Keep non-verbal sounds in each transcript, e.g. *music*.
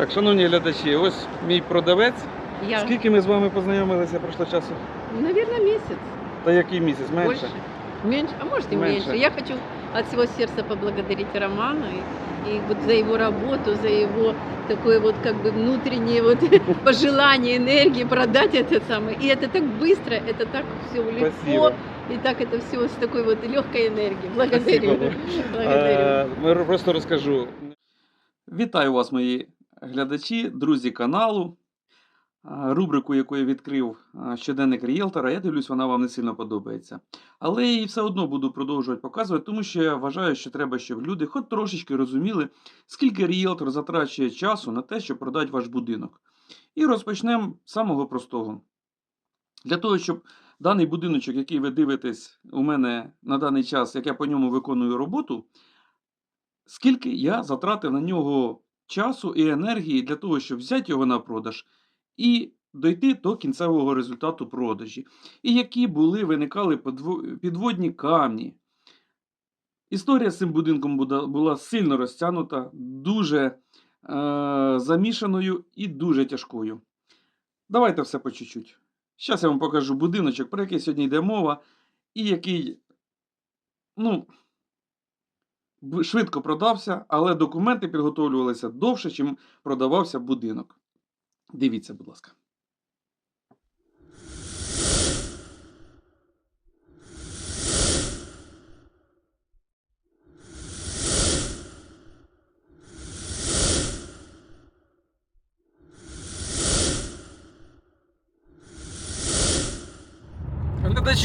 Так, шановні глядачі, ось мій продавець. Я, Скільки ми з вами познайомилися пройшло часу? наверное, месяц. Та який місяць? Менше? Больше. Меньше. А может и Меньше. меньше. Я хочу от всего сердца поблагодарить Романа и, и вот за его работу, за его такое вот как бы внутреннее вот *laughs* пожелание энергии продать это самое. И это так быстро, это так все легко. Спасибо. И так это все с такой вот легкой энергией. Благодарю. Спасибо. *laughs* Благодарю. Е, ми Просто розкажу. Вітаю вас, мої Глядачі, друзі каналу. Рубрику, яку я відкрив щоденник рієлтора, я дивлюсь, вона вам не сильно подобається. Але я її все одно буду продовжувати показувати, тому що я вважаю, що треба, щоб люди хоч трошечки розуміли, скільки рієлтор затрачує часу на те, щоб продати ваш будинок. І розпочнемо з самого простого. Для того, щоб даний будиночок, який ви дивитесь у мене на даний час, як я по ньому виконую роботу, скільки я затратив на нього часу і енергії для того, щоб взяти його на продаж і дойти до кінцевого результату продажі. І які були, виникали підводні камні. Історія з цим будинком була, сильно розтягнута, дуже е, замішаною і дуже тяжкою. Давайте все по чуть-чуть. Зараз я вам покажу будиночок, про який сьогодні йде мова, і який, ну, швидко продався, але документи підготовлювалися довше, чим продавався будинок. Дивіться, будь ласка.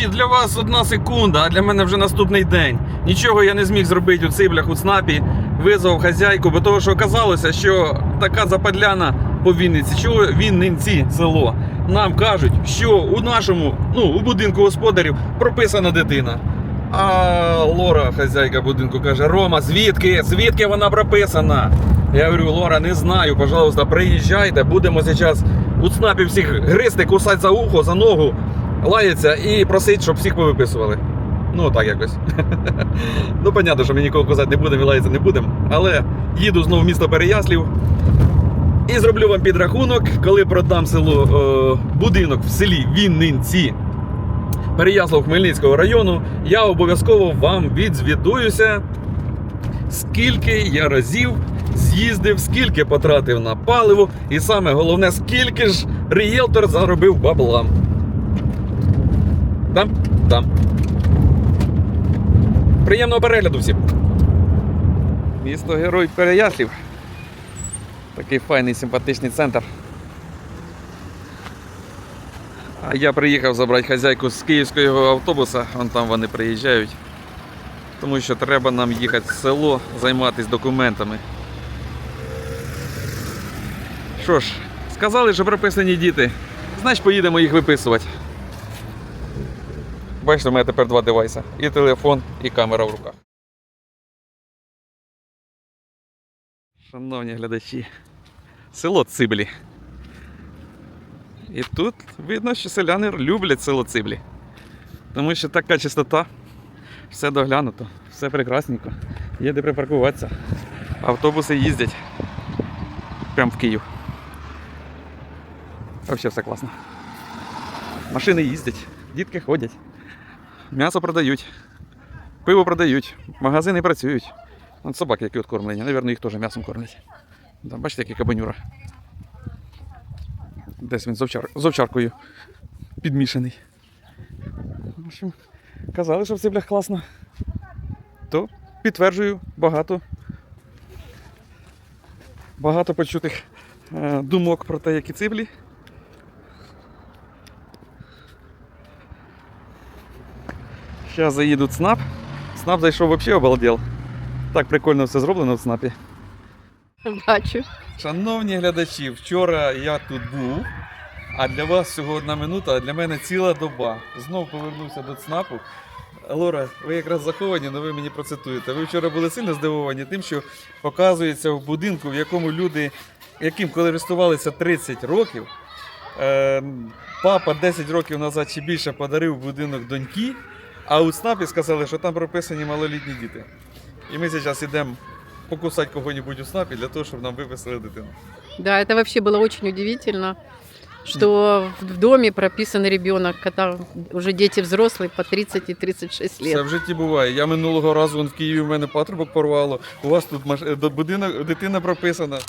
Для вас одна секунда, а для мене вже наступний день. Нічого я не зміг зробити у циблях у ЦНАПі. Визвав хазяйку, бо того, що оказалося, що така западляна по Вінниці, чого Вінниці село. Нам кажуть, що у нашому, ну, у будинку господарів прописана дитина. А Лора, хазяйка будинку, каже: Рома, звідки? Звідки вона прописана? Я говорю, Лора, не знаю, пожалуйста, приїжджайте, будемо зараз у ЦНАПі всіх гризти, кусати за ухо, за ногу лається і просить, щоб всіх повиписували. Ну, так якось. *laughs* ну, понятно, що ми нікого казати не будемо і лаятися не будемо. Але їду знову в місто Переяслів. І зроблю вам підрахунок, коли продам село е, будинок в селі Віннинці Переяслав Хмельницького району, я обов'язково вам відзвітуюся, скільки я разів з'їздив, скільки потратив на паливо, і саме головне, скільки ж рієлтор заробив бабла. Там? Там. Приємного перегляду всім. Місто Герой Переяслів. Такий файний симпатичний центр. А я приїхав забрати хазяйку з київського автобуса, вон там вони приїжджають. Тому що треба нам їхати в село, займатися документами. Що ж, сказали, що прописані діти. Значить поїдемо їх виписувати. Бачите, у мене тепер два девайси. І телефон, і камера в руках. Шановні глядачі, село Циблі. І тут видно, що селяни люблять село Циблі. Тому що така чистота, все доглянуто, все прекрасненько. Є де припаркуватися. Автобуси їздять. Прямо в Київ. Взагалі все класно. Машини їздять, дітки ходять. М'ясо продають, пиво продають, магазини працюють. От собаки, які откормлені, Навірно, їх теж м'ясом кормлять. Да, бачите, який кабанюра. Десь він з, овчар... з овчаркою підмішаний. В общем, казали, що в циблях класно. То підтверджую багато. Багато почутих е, думок про те, які циблі. Зараз заїду в ЦНАП. ЦНАП зайшов взагалі обалдел. Так прикольно все зроблено в ЦНАПі. Бачу. Шановні глядачі, вчора я тут був, а для вас всього одна минута, а для мене ціла доба. Знов повернувся до ЦНАПу. Лора, ви якраз заховані, але ви мені процитуєте. Ви вчора були сильно здивовані тим, що показується в будинку, в якому люди, яким користувалися 30 років, е, папа 10 років назад чи більше подарив будинок доньки, а у ЦНАПі сказали, що там прописані малолітні діти. І ми зараз йдемо покусати кого-небудь у снапі для того, щоб нам виписали дитину. Да, это вообще было очень удивительно, что в в доме прописан ребенок, когда уже дети взрослые по 30 и 36 Все лет. в житті буває. Я минулого разу вон в Києві в мене патрубок порвало. У вас тут маш... е, до- будинок, дитина прописана.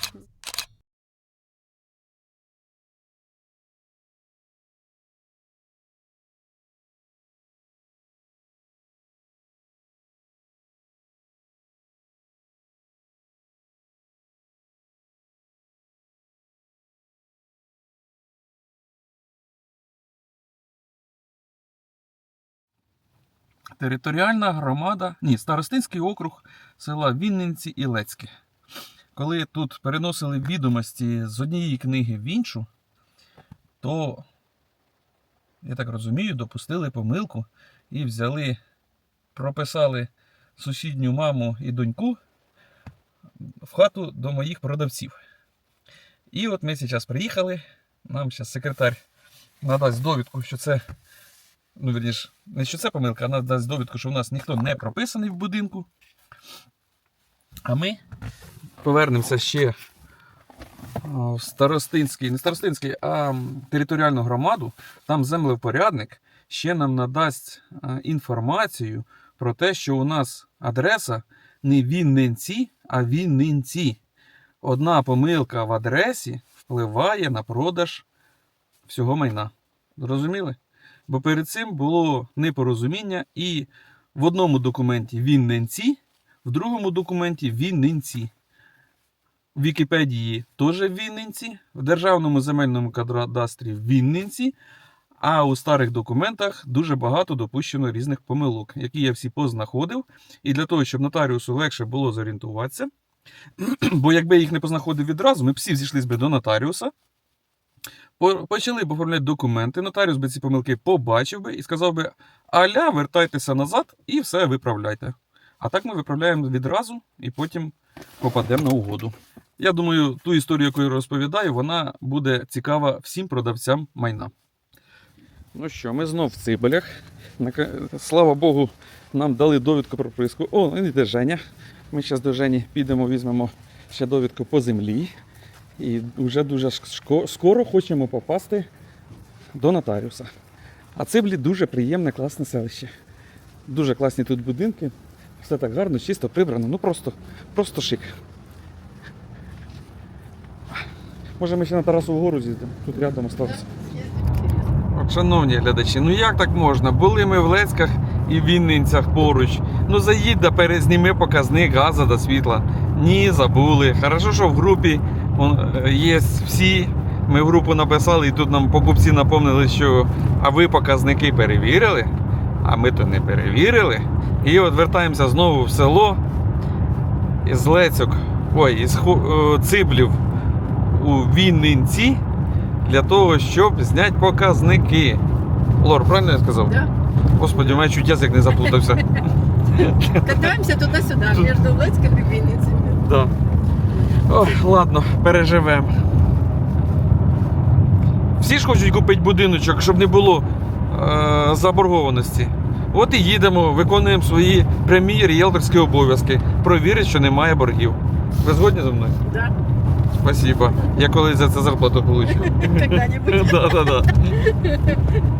Територіальна громада, ні, Старостинський округ села Віннинці і Лецьке. Коли тут переносили відомості з однієї книги в іншу, то, я так розумію, допустили помилку і взяли, прописали сусідню маму і доньку в хату до моїх продавців. І от ми зараз приїхали. Нам зараз секретар надасть довідку, що це ну, верніш, не що це помилка, а надасть довідку, що у нас ніхто не прописаний в будинку. А ми повернемося ще в Старостинський, не Старостинський, а територіальну громаду. Там землевпорядник ще нам надасть інформацію про те, що у нас адреса не Вінненці, а Віннинці. Одна помилка в адресі впливає на продаж всього майна. Зрозуміли? Бо перед цим було непорозуміння, і в одному документі Вінненці, в другому документі Віннинці. В Вікіпедії теж Віннинці, в Державному земельному кадастрі Віннинці, а у старих документах дуже багато допущено різних помилок, які я всі познаходив. І для того, щоб нотаріусу легше було зорієнтуватися, *clears throat* бо якби їх не познаходив відразу, ми всі зійшлись би до нотаріуса. По- Почали б оформляти документи, нотаріус би ці помилки побачив би і сказав би: Аля, вертайтеся назад і все виправляйте. А так ми виправляємо відразу і потім попадемо на угоду. Я думаю, ту історію, яку я розповідаю, вона буде цікава всім продавцям майна. Ну що, ми знов в цибелях. Слава Богу, нам дали довідку про приску. О, і де Женя. Ми зараз до Жені підемо, візьмемо ще довідку по землі. І вже дуже скоро хочемо попасти до нотаріуса. А Циблі дуже приємне, класне селище. Дуже класні тут будинки. Все так гарно, чисто прибрано. Ну просто, просто шик. Може ми ще на Тарасову гору з'їздимо? Тут рядом осталося. От, шановні глядачі, ну як так можна? Були ми в Лецьках і в Вінницях поруч. Ну заїдь да перезніми показник газу до світла. Ні, забули. Хорошо, що в групі є всі. Ми в групу написали, і тут нам покупці напомнили, що а ви показники перевірили, а ми то не перевірили. І от вертаємося знову в село із Лецьок, ой, із е, Циблів у Віннинці для того, щоб зняти показники. Лор, правильно я сказав? Да? Господи, у мене чуть язик не заплутався. *laughs* Катаемся туда-сюда, между Луцком и Винницей. Ой, ладно, переживемо. Всі ж хочуть купити будиночок, щоб не було е- заборгованості. От і їдемо, виконуємо свої прямі ріелторські обов'язки. Провірить, що немає боргів. Ви згодні зі мною? Да, Спасибо. Я колись за це зарплату получу. когда-нибудь. *laughs* Да, да, да.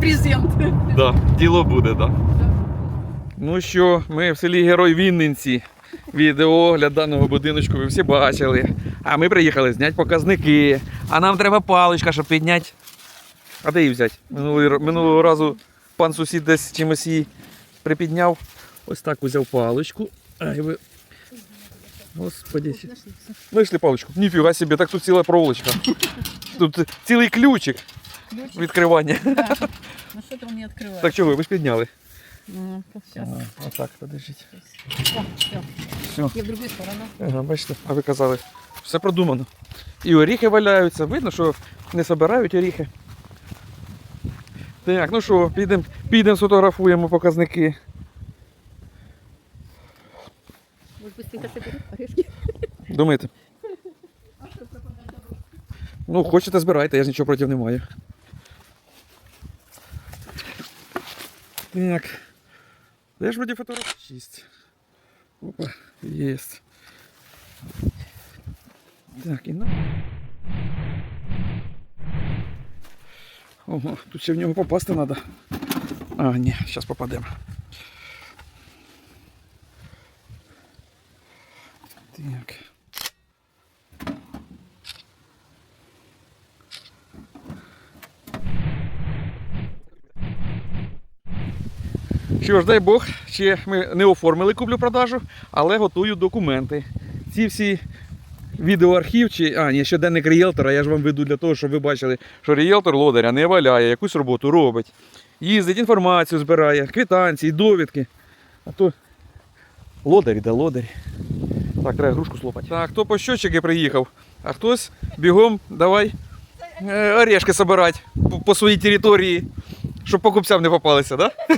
Презент. Да, діло буде, да. Ну що, ми в селі Герой Віннинці. Відеогляд даного будиночку ви всі бачили. А ми приїхали зняти показники. А нам треба паличка, щоб підняти. А де її взяти? Минулого, минулого разу пан сусід десь чимось її припідняв. Ось так взяв паличку. Ай, ви... Господи. Знайшли паличку. Ніфіга собі, так тут ціла проволочка. Тут цілий ключик відкривання. Ну что-то он не открывает. Так чого, ви ж підняли? Ну, сейчас. Отак, подождіть. О, всё. Все. Я в другую сторону. Ага, бачите, а ви казали. Все продумано. І оріхи валяються. Видно, що не збирають оріхи. Так, ну що, підемо підем сфотографуємо показники. Быстренько орешки? Думаєте? Ну, хочете, збирайте, я ж нічого проти не маю. Так. Де ж вроді фотограф? Шість. Опа, єсть. Так, і на. Ого, тут ще в нього попасти треба. А, ні, зараз попадемо. Так. Що ж, дай Бог, ще ми не оформили куплю-продажу, але готую документи. Ці всі відеоархів, чи. А, ні, щоденник рієлтора, я ж вам веду для того, щоб ви бачили, що рієлтор лодаря не валяє, якусь роботу робить. Їздить, інформацію збирає, квитанції, довідки. А то лодарі да лодарі. Так, треба грушку слопати. Так, хто по щочики приїхав, а хтось бігом давай е, орешки собирати по, по своїй території, щоб покупцям не попалися, так? Да?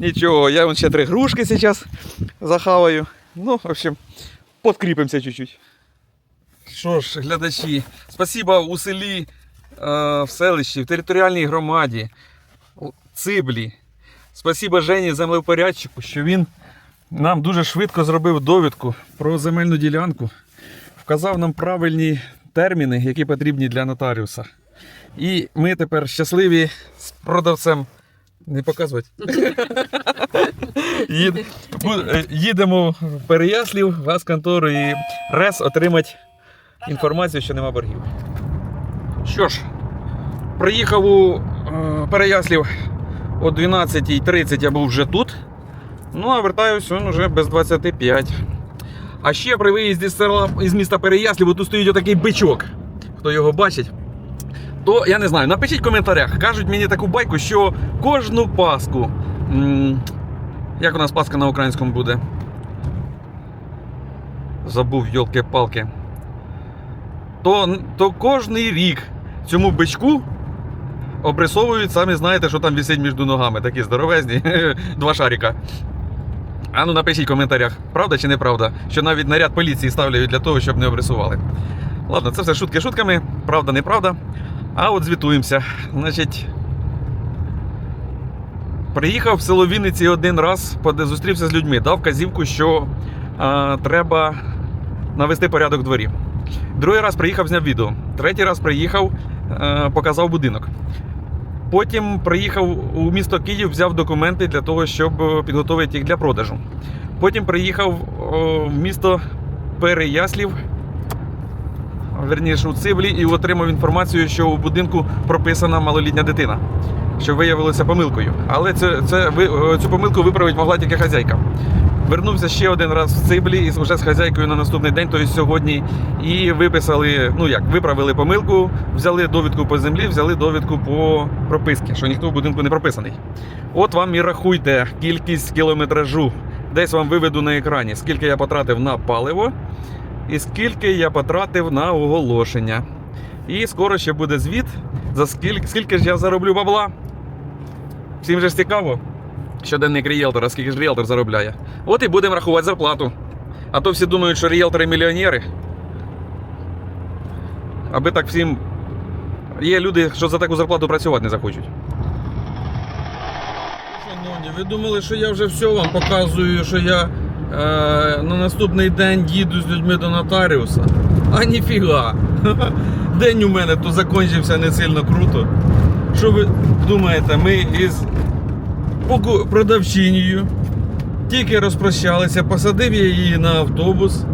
Нічого, я вон ще три грушки зараз захаваю. Ну, в общем, подкріпимося чуть-чуть. Що ж, глядачі, спасибо у селі, е, в селищі, в територіальній громаді, Циблі. Спасибо Жені землевпорядчику, що він нам дуже швидко зробив довідку про земельну ділянку, вказав нам правильні терміни, які потрібні для нотаріуса. І ми тепер щасливі з продавцем. Не показувати. *laughs* Їд- е, Їдемо в Переяслів, в контору і РЕС отримати інформацію, що нема боргів. Що ж, приїхав у е, Переяслів о 12.30 я був вже тут. Ну, а вертаюся він вже без 25. А ще при виїзді з села із міста Переяслів тут стоїть отакий бичок. Хто його бачить, то я не знаю, напишіть в коментарях. Кажуть мені таку байку, що кожну паску. м, Як у нас паска на українському буде? Забув йолки-палки. То, то кожний рік цьому бичку обрисовують, самі знаєте, що там висить між ногами, такі здоровезні, *laughs* два шарика. А ну напишіть в коментарях, правда чи неправда, що навіть наряд поліції ставлять для того, щоб не обрисували. Ладно, це все шутки шутками, правда, неправда. А от звітуємося. Значить, приїхав в село Вінниці один раз, зустрівся з людьми, дав казівку, що а, треба навести порядок в дворі. Другий раз приїхав, зняв відео. Третій раз приїхав, е, показав будинок. Потім приїхав у місто Київ, взяв документи для того, щоб підготувати їх для продажу. Потім приїхав о, в місто Переяслів, верніше у Цивлі, і отримав інформацію, що у будинку прописана малолітня дитина, що виявилося помилкою. Але це, це, е, цю помилку виправити могла тільки хазяйка. Вернувся ще один раз в Циблі і вже з хазяйкою на наступний день, тобто сьогодні, і виписали, ну як, виправили помилку, взяли довідку по землі, взяли довідку по прописці, що ніхто в будинку не прописаний. От вам і рахуйте кількість кілометражу. Десь вам виведу на екрані, скільки я потратив на паливо і скільки я потратив на оголошення. І скоро ще буде звіт, за скільки, скільки ж я зароблю бабла. Всім же ж цікаво. Щоденник рієлтора, скільки ж рієлтор заробляє. От і будемо рахувати зарплату. А то всі думають, що рієлтори мільйонери. Аби так всім. Є люди, що за таку зарплату працювати не захочуть. Шановні, ви думали, що я вже все вам показую, що я на наступний день їду з людьми до нотаріуса. А ніфіга. *laughs* День у мене то закінчився не сильно круто. Що ви думаєте, ми із продавчинею тільки розпрощалися, посадив я її на автобус.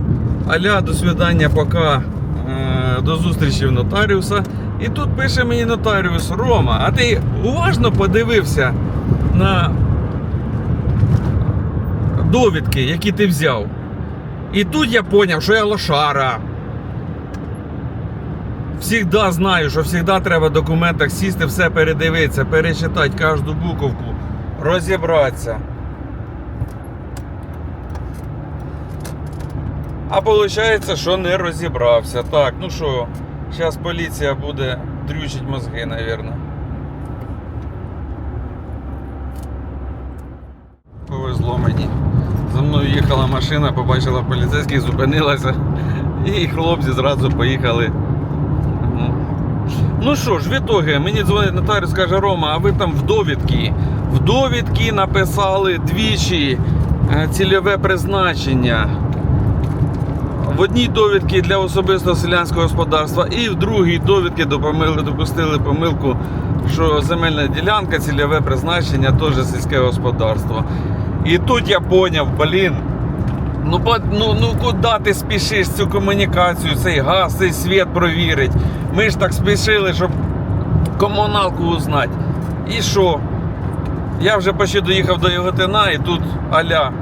Аля, до свидання, пока. Е, До зустрічі в нотаріуса. І тут пише мені нотаріус Рома, а ти уважно подивився на довідки, які ти взяв. І тут я зрозумів, що я лошара. Всігда знаю, що завжди треба в документах сісти, все передивитися, перечитати кожну буковку, розібратися. А виходить, що не розібрався. Так, ну що, зараз поліція буде дрючить мозги, мабуть. Повезло мені. За машина, побачила поліцейських, зупинилася. І хлопці зразу поїхали. Ну. Ну що ж, в ітогі мені дзвонить нотаріус, каже, Рома, а ви там в довідки. В довідки написали двічі е, цільове призначення. В одній довідці для особистого селянського господарства і в другій довідці допомили, допустили помилку, що земельна ділянка, цільове призначення теж сільське господарство. І тут я поняв, блін. Ну, ну, ну куди ти спішиш цю комунікацію, цей газ, цей світ провірить? Ми ж так спішили, щоб комуналку узнати. І що? Я вже почти доїхав до Яготина і тут аля.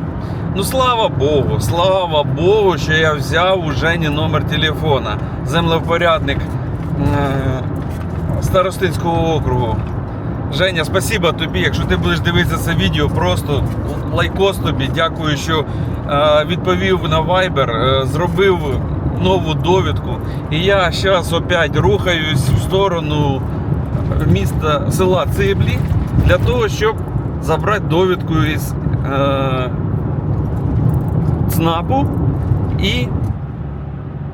Ну слава Богу, слава Богу, що я взяв у Жені номер телефона. Землевпорядник е- Старостинського округу. Женя, спасибо тобі. Якщо ти будеш дивитися це відео, просто лайкос тобі. Дякую, що е, відповів на Viber, е, зробив нову довідку. І я зараз опять рухаюсь в сторону міста села Циблі для того, щоб забрати довідку із е, ЦНАПу і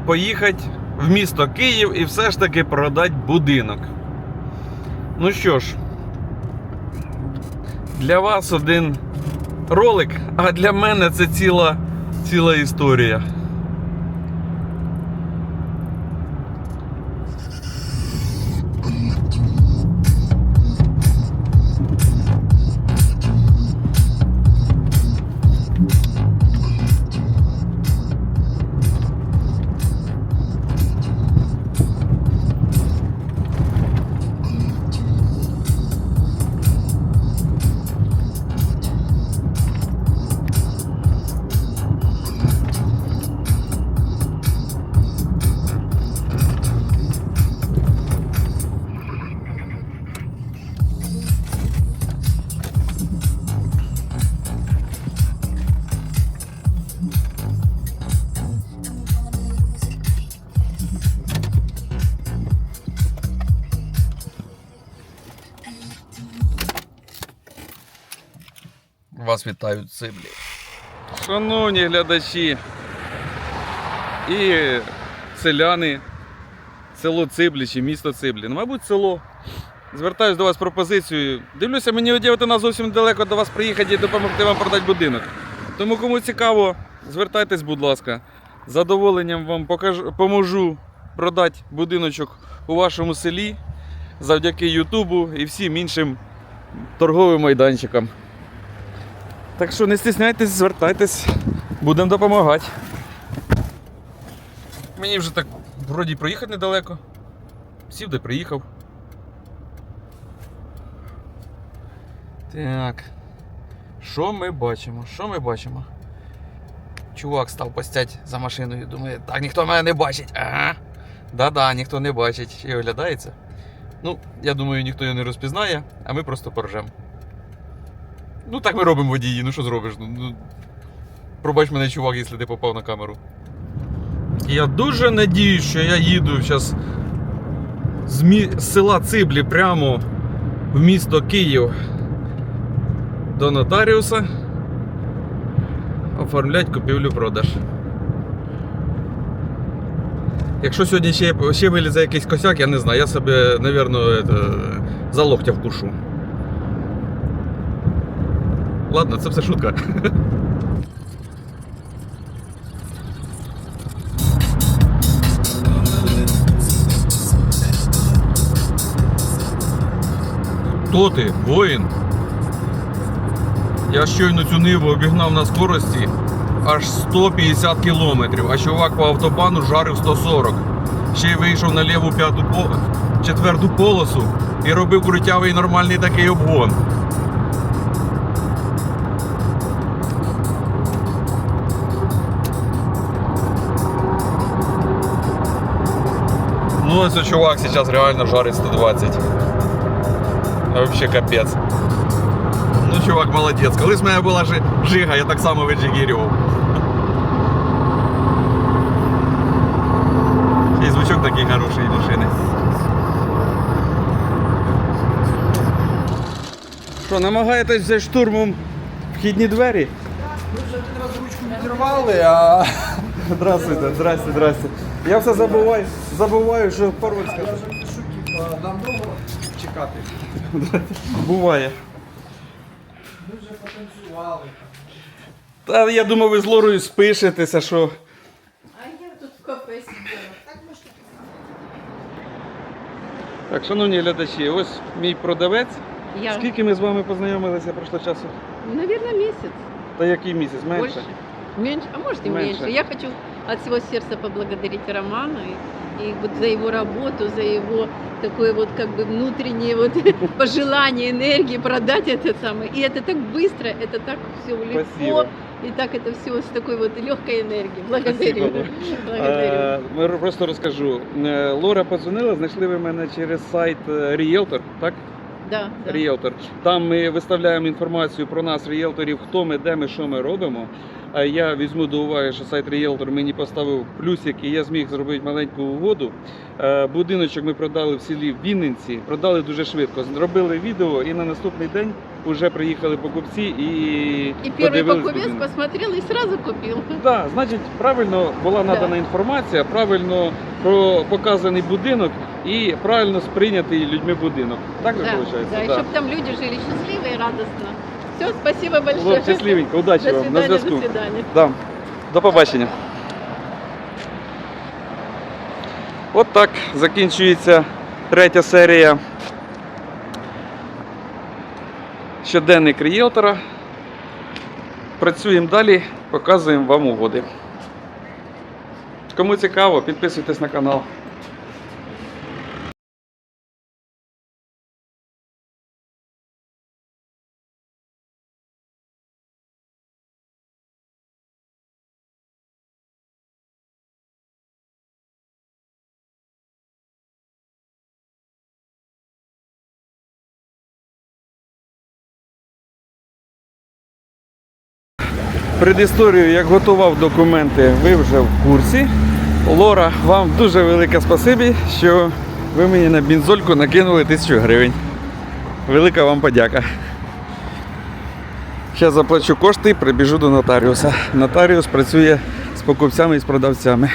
поїхати в місто Київ і все ж таки продати будинок. Ну що ж, для вас один ролик, а для мене це ціла, ціла історія. Вітають циблі. Шановні глядачі і селяни, село Циблі чи місто Циблі. Ну, мабуть, село. Звертаюсь до вас з пропозицією. Дивлюся, мені одягати зовсім далеко до вас приїхати і допомогти вам продати будинок. Тому кому цікаво, звертайтесь, будь ласка. З задоволенням вам покажу, поможу продати будиночок у вашому селі завдяки Ютубу і всім іншим торговим майданчикам. Так що не стісняйтесь, звертайтесь, будемо допомагати. Мені вже так вроді проїхати недалеко. Сів де приїхав. Так. Що ми бачимо? Що ми бачимо? Чувак став постять за машиною, думає, так ніхто мене не бачить. Ага. Да-да, ніхто не бачить. І оглядається. Ну, я думаю, ніхто його не розпізнає, а ми просто поржемо. Ну так ми робимо водії, ну що зробиш? Ну, ну, пробач мене, чувак, якщо ти попав на камеру. Я дуже надіюсь, що я їду зараз з, мі... з села Циблі прямо в місто Київ до нотаріуса. Оформлять купівлю-продаж. Якщо сьогодні ще, ще вилізе якийсь косяк, я не знаю, я себе, мабуть, за локтя вкушу. Ладно, це все шутка. Хто ти? Воїн? Я щойно цю ниву обігнав на скорості аж 150 кілометрів, а чувак по автобану жарив 140. Ще й вийшов на ліву п'яту четверту полосу і робив крутявий нормальний такий обгон. Ну, это чувак сейчас реально жарит 120. Вообще капец. Ну, чувак, молодець. Колись в мене була жига, я так само віджигірював. І звучок такий хороший машини. Що, намагаєтесь взяти штурмом вхідні двері? Відірвали, а *laughs* Здравствуйте, здрасте, здрасте. Я все забуваю, забуваю, що пароль скажу. я вже пишу, типа, нам довго чекати. Буває. Ми вже потанцювали. Та я думав, ви з Лорою спишетеся, що. А я тут в кафе сидела. Так, шановні глядачі, ось мій продавець. Я, Скільки ми з вами познайомилися пройшло часу? наверное, месяц. Та який місяць? Менше? Меньше? А может и Меньше. меньше. Я хочу от всего сердца поблагодарить Романа и, и вот за его работу, за его такое вот как бы внутреннее вот *laughs* пожелание энергии продать это самое. И это так быстро, это так все легко. Спасибо. И так это все с такой вот легкой энергией. Благодарю. Спасибо. Благодарю. Е, ми Просто розкажу. Е, Лора подзвонила, знайшли ви мене через сайт е, Realtor, так? Да, да. Realtor. Там ми виставляємо інформацію про нас, ріелторів, хто ми, де ми, що ми робимо. А я візьму до уваги, що сайт Realtor мені поставив плюсик, і я зміг зробити маленьку угоду. Е, Будиночок ми продали в селі Вінниці, продали дуже швидко. Зробили відео, і на наступний день вже приїхали покупці і, И первый подивились покупец будинок. посмотрел и сразу купил. Да, значить, правильно була надана Да. інформація, правильно про показаний будинок і правильно сприйнятий людьми будинок. Так же Да, виходить? да, и чтобы там люди жили счастливо и радостно. Все, спасибо большое. Було щасливенько, удачі До вам, на свидания, зв'язку. до свидания. Да. До побачення. От так закінчується третя серія. Щоденник ріелтора. Працюємо далі, показуємо вам угоди. Кому цікаво, підписуйтесь на канал. Предісторію, як готував документи, ви вже в курсі. Лора, вам дуже велике спасибі, що ви мені на бензольку накинули тисячу гривень. Велика вам подяка. Зараз заплачу кошти і прибіжу до нотаріуса. Нотаріус працює з покупцями і з продавцями.